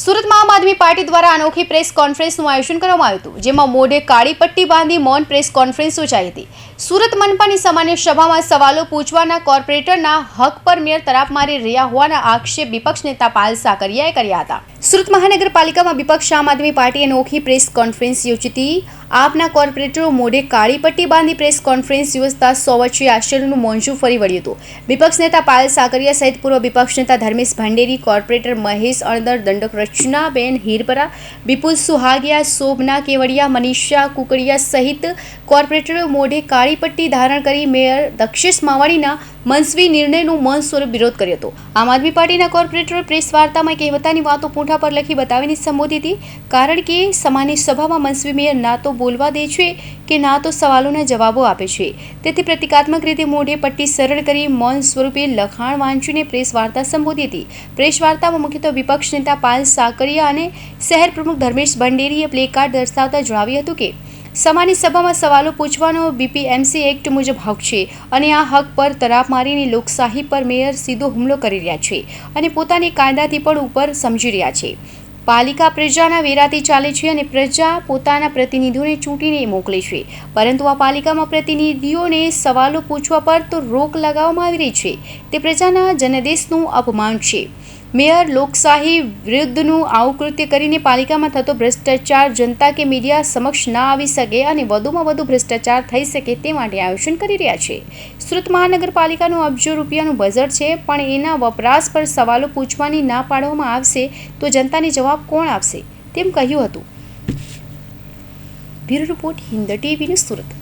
સુરતમાં આમ આદમી પાર્ટી દ્વારા અનોખી પ્રેસ કોન્ફરન્સનું આયોજન કરવામાં આવ્યું હતું, જેમાં મોઢે કાળી પટ્ટી બાંધી મૌન પ્રેસ કોન્ફરન્સ યોજાઈ હતી. સુરત મનપાની સામાન્ય સભામાં સવાલો પૂછવાના કોર્પોરેટરના હક પર મેયર તરાપ મારી રહ્યા હોવાના આક્ષેપ વિપક્ષ નેતા પાલ સાકરિયાએ કર્યા હતા. સુરત મહાનગરપાલિકામાં વિપક્ષ આમ આદમી પાર્ટીએ અનોખી પ્રેસ કોન્ફરન્સ યોજીતી. આપના કોર્પોરેટરો મોઢે કાળી પટ્ટી બાંધી પ્રેસ કોન્ફરન્સ યોજતા સો વચ્ચે આશ્ચર્યનું મોંજું ફરી વળ્યું હતું. વિપક્ષ નેતા પાયલ સાકરિયા સહિત પૂર્વ વિપક્ષ નેતા ધર્મેશ ભંડેરી, કોર્પોરેટર મહેશ અણદર, દંડક રચનાબેન હીરપરા, વિપુલ સુહાગિયા, શોભના કેવડિયા, મનીષા કુકડિયા સહિત કોર્પોરેટરો મોઢે કાળી પટ્ટી ધારણ કરી મેયર દક્ષેશ માવાણીના મનસ્વી નિર્ણયનું મૌન સ્વરૂપ વિરોધ કર્યો હતો. આમ આદમી પાર્ટીના કોર્પોરેટરો પ્રેસ વાર્તામાં કહેવતાની વાતો પૂંઠા પર લખી બતાવીને સંબોધી હતી, કારણ કે સામાન્ય સભામાં મનસ્વી મેયર ના તો બોલવા દે છે કે ના તો સવાલોના જવાબો આપે છે. તેથી પ્રતિકાત્મક રીતે મોઢે પટ્ટી સરળ કરી મૌન સ્વરૂપે લખાણ વાંચીને પ્રેસ વાર્તા સંબોધી હતી. પ્રેસ વાર્તામાં મુખ્યત્વે વિપક્ષ નેતા પાલ સાકરિયા અને શહેર પ્રમુખ ધર્મેશ ભંડેરીએ પ્લેકાર્ડ દર્શાવતા જણાવ્યું હતું કે સમાની સભામાં સવાલો પૂછવાનો બીપીએમસી એક્ટ મુજબ હક છે અને આ હક પર તરાપ મારીને લોકશાહી પર મેયર સીધો હુમલો કરી રહ્યા છે અને પોતાની કાયદાથી પણ ઉપર સમજી રહ્યા છે. પાલિકા પ્રજાના વેરાથી ચાલે છે અને પ્રજા પોતાના પ્રતિનિધિઓને ચૂંટીને મોકલે છે. પરંતુ આ પાલિકામાં પ્રતિનિધિઓને સવાલો પૂછવા પર તો રોક લગાવવામાં આવી રહી છે. તે પ્રજાના જનદેશનું અપમાન છે. મેયર લોકશાહી વિરુદ્ધનું આવું કૃત્ય કરીને પાલિકામાં થતો ભ્રષ્ટાચાર જનતા કે મીડિયા સમક્ષ ના આવી શકે અને વધુમાં વધુ ભ્રષ્ટાચાર થઈ શકે તે માટે આયોજન કરી રહ્યા છે. સુરત મહાનગરપાલિકાનું અબજો રૂપિયાનું બજેટ છે, પણ એના વપરાશ પર સવાલો પૂછવાની ના પાડવામાં આવશે તો જનતાને જવાબ કોણ આપશે? તેમ કહ્યું હતું. બ્યુરો રિપોર્ટ હિન્દ ટીવીનું સુરત.